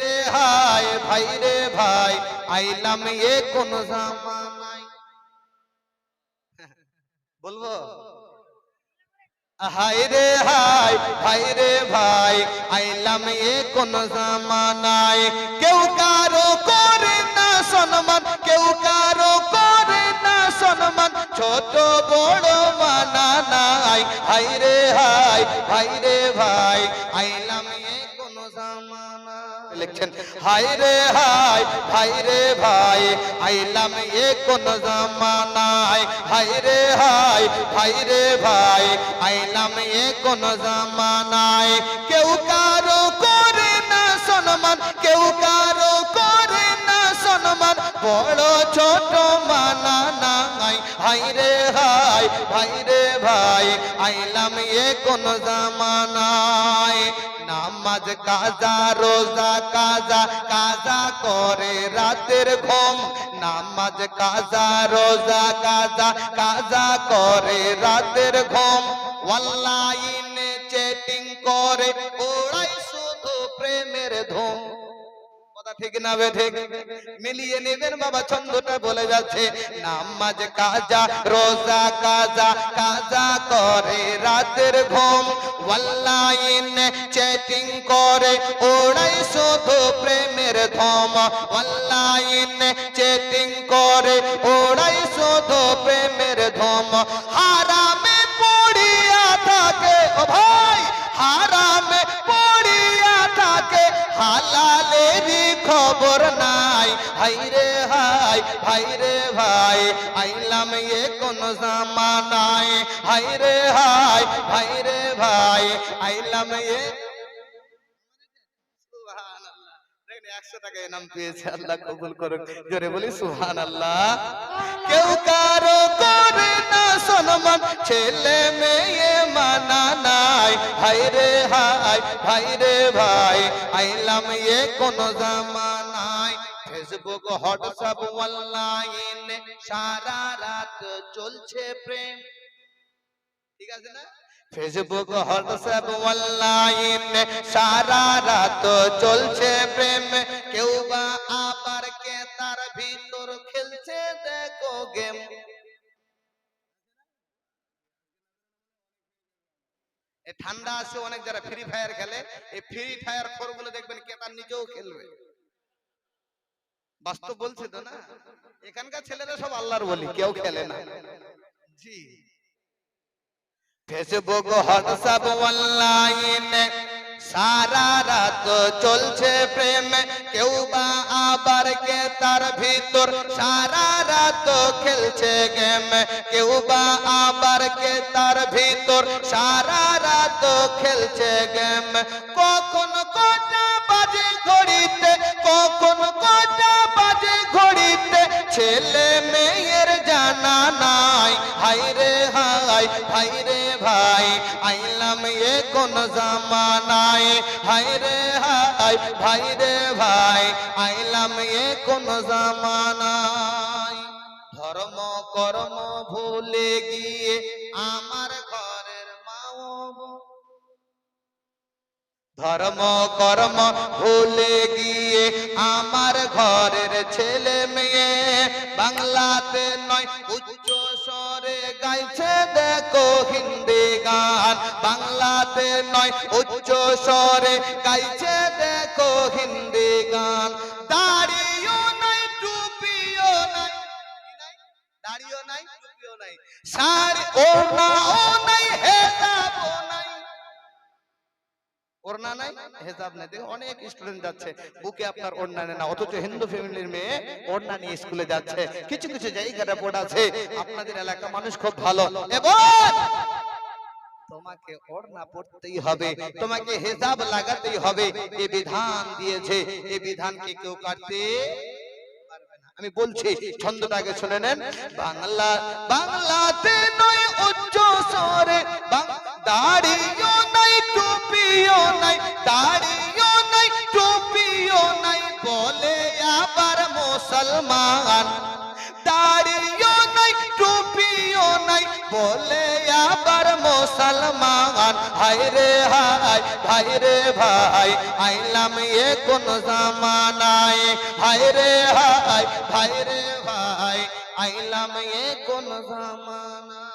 রে ভাই রে ভাই, আইলাম এ কোন জামানায়। বলব? রে ভাই রে ভাই, আইলাম এ কোন জামানায়। কেউ কারও করে না সম্মান, কেউ কারও করে না সম্মান, ছোট বড় মানা নাই। হায় রে হায়, ভাই রে ভাই, আইলাম কোন জামানা। লিখছেন, হায় রে হায় ভাই রে ভাই, আইলাম এ কোন জামানায়। হায় রে হায় ভাই রে ভাই, আইলাম এ কোন জামানায়। কেউ কারও করে না সম্মান, কেউ কারও করে না সম্মান। বড় ছোট মানা নাই। হায় রে হায় ভাই রে ভাই, আইলাম এ কোন জামানায়। নামাজ কাজা, রোজা কাজা কাজা করে রাতের ঘুম। নামাজ কাজা, রোজা কাজা কাজা করে রাতের ঘুম। অনলাইনে চেটিং করে ওড়াই শুধু প্রেমের ধুম। ঠিক না ঠিক? মিলিয়ে নেবেন বাবা, ছন্দটা বলে যাচ্ছে। নামাজ কাজা, রোজা কাজা কাজা করে রাতের ঘুম। অনলাইন চ্যাটিং করে ওড়াই শুধু প্রেমের ধম অনলাইন চ্যাটিং করে ওড়াই শুধু প্রেমের ধম হারামে পড়িয়া থাকে, ও ভাই, হারামে পড়িয়া থাকে। হালালেরই খবর নাই। হাই রে হাই ভাই রে ভাই আইলাম এ কোন জামানায়। হাই রে হাই ভাই রে ভাই আইলাম এ সুবহানাল্লাহ। দেখেন, 100 টাকা এনাম পেয়েছে আল্লাহ কবুল করুক। জোরে বলি সুহান আল্লাহ কেউ কারও না ছেলে মেয়ে মানা নাই। হাই রে হাই ভাই রে ভাই আইলাম এ কোন জামানায় ফেসবুক, হোয়াটসঅ্যাপ, অনলাইন সারা রাত চলছে প্রেম। ঠিক আছে না? ফেসবুক, হোয়াটসঅ্যাপ, অনলাইন সারা রাত চলছে প্রেম। কেউ বা আবার কে তার ভিতর খেলছে, দেখো গেম। ঠান্ডা আছে, অনেক যারা ফ্রি ফায়ার খেলে, এই ফ্রি ফায়ার খোরগুলো দেখবেন কে তার নিজেও খেলবে বাস্তব বলছি তো না। এখানকার ছেলেরা সব আল্লাহর বলি কেউ খেলে না। জি। ফেসবুক হোয়াটসঅ্যাপ অনলাইন সারা রাত চলছে প্রেম। কেউ বা আবার কে তার ভিতর সারা রাত খেলছে গেম। কেউ বা আবার কে তার ভিতর সারা রাত খেলছে গেম। কখন ছেলে মেয়ের জানা নাই। হাই রে হাই ভাই রে ভাই, আইলাম এ কোন জামানায়। হাই রে হাই ভাই রে ভাই, আইলাম এ কোন জামানায়। ধর্ম কর্ম ভুলে গিয়ে আমার ধর্ম কর্ম ভুলে গিয়ে আমার ঘরের ছেলে মেয়ে বাংলাতে নয়, উচ্চ স্বরে গাইছে দেখো হিন্দি গান। বাংলাতে নয়, উচ্চ স্বরে গাইছে দেখো হিন্দি গান। দাড়িও নাই, টুপিও নাই? দাড়িও নাই, টুপিও নাই। শাড়ি ও না ও নাই, হেজাবও নাই। ওড়না নাই, হেজাব নাই। দেখো অনেক স্টুডেন্ট যাচ্ছে, বুকে আপনার ওড়না না, অথচ হিন্দু ফ্যামিলির মেয়ে ওড়না নিয়ে স্কুলে যাচ্ছে। কিছু কিছু জায়গাটা পড়ে আছে, আপনাদের এলাকা মানুষ খুব ভালো। তোমাকে ওড়না পড়তেই হবে, তোমাকে হেজাব লাগাতেই হবে এই বিধান দিয়েছে এই বিধানকে কেউ কাটতে। আমি বলছি ছন্দটাকে শুনে নেন। বাংলা বাংলাতে নয় উচ্চ স্বরে নাই টুপিও নাই, দাড়িও নাই, টুপিও নাই, বলে আবার মুসলমান। দাড়িও নাই, টুপিও নাই, বলে আবার মুসলমান। হাই রে হাই ভাই রে ভাই, আইলাম এ কোন জামানায়। হাই রে হাই ভাই রে ভাই, আইলাম এ কোন জামানায়।